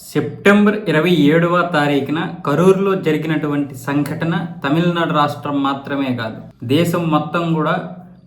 September ఇరవై ఏడవ తారీఖున కరూరులో జరిగినటువంటి సంఘటన తమిళనాడు రాష్ట్రం మాత్రమే కాదు దేశం మొత్తం కూడా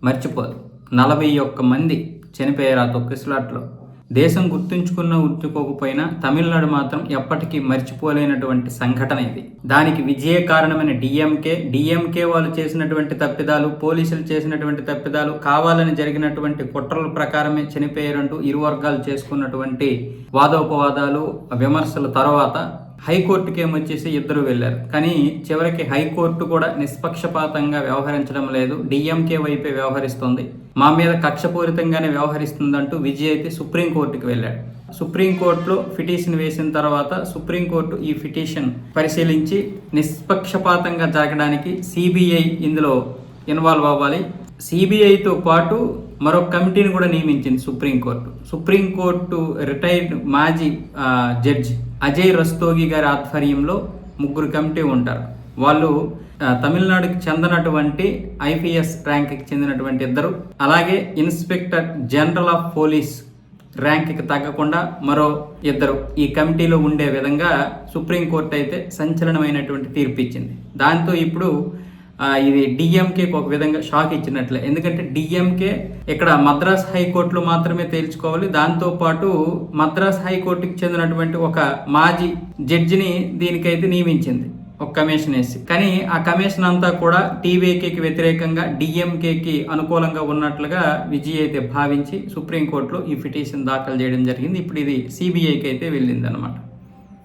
మర్చిపోదు. నలభై ఒక్క మంది చనిపోయారు ఆ తొక్కిసలాట్లో. దేశం గుర్తుంచుకున్న గుర్తుకోకపోయినా తమిళనాడు మాత్రం ఎప్పటికీ మర్చిపోలేనటువంటి సంఘటన ఇది. దానికి విజయ కారణమైన డిఎంకే డిఎంకే వాళ్ళు చేసినటువంటి తప్పిదాలు పోలీసులు చేసినటువంటి తప్పిదాలు కావాలని జరిగినటువంటి కుట్రల ప్రకారమే చనిపోయారంటూ ఇరు వర్గాలు చేసుకున్నటువంటి వాదోపవాదాలు విమర్శల తర్వాత హైకోర్టుకి ఏమొచ్చేసి ఇద్దరు వెళ్ళారు. కానీ చివరికి హైకోర్టు కూడా నిష్పక్షపాతంగా వ్యవహరించడం లేదు. డిఎంకే వైపే వ్యవహరిస్తుంది. మా మీద కక్షపూరితంగానే వ్యవహరిస్తుందంటూ విజయ్ అయితే సుప్రీంకోర్టుకి వెళ్ళాడు. సుప్రీంకోర్టులో పిటిషన్ వేసిన తర్వాత సుప్రీంకోర్టు ఈ పిటిషన్ పరిశీలించి నిష్పక్షపాతంగా జరగడానికి సిబిఐ ఇందులో ఇన్వాల్వ్ అవ్వాలి. సిబిఐతో పాటు మరో కమిటీని కూడా నియమించింది supreme court supreme court retired మాజీ జడ్జి అజయ్ రస్తోగి గారి ఆధ్వర్యంలో ముగ్గురు కమిటీ ఉంటారు. వాళ్ళు తమిళనాడుకి చెందినటువంటి ఐపీఎస్ ర్యాంక్కి చెందినటువంటి ఇద్దరు. అలాగే ఇన్స్పెక్టర్ జనరల్ ఆఫ్ పోలీస్ ర్యాంక్కి తగ్గకుండా మరో ఇద్దరు ఈ కమిటీలో ఉండే విధంగా సుప్రీంకోర్టు అయితే సంచలనమైనటువంటి తీర్పు ఇచ్చింది. దాంతో ఇప్పుడు ఇది డిఎంకేకి ఒక విధంగా షాక్ ఇచ్చినట్లే. ఎందుకంటే డిఎంకే ఇక్కడ మద్రాస్ హైకోర్టులో మాత్రమే తేల్చుకోవాలి. దాంతో పాటు మద్రాస్ హైకోర్టుకి చెందినటువంటి ఒక మాజీ జడ్జిని దీనికైతే నియమించింది. ఒక కమిషన్ వేసి. కానీ ఆ కమిషన్ అంతా కూడా టీవీకేకి వ్యతిరేకంగా డిఎంకేకి అనుకూలంగా ఉన్నట్లుగా విజయ్ అయితే భావించి సుప్రీంకోర్టులో ఈ పిటిషన్ దాఖలు చేయడం జరిగింది. ఇప్పుడు ఇది సిబిఐకి అయితే వెళ్ళింది అనమాట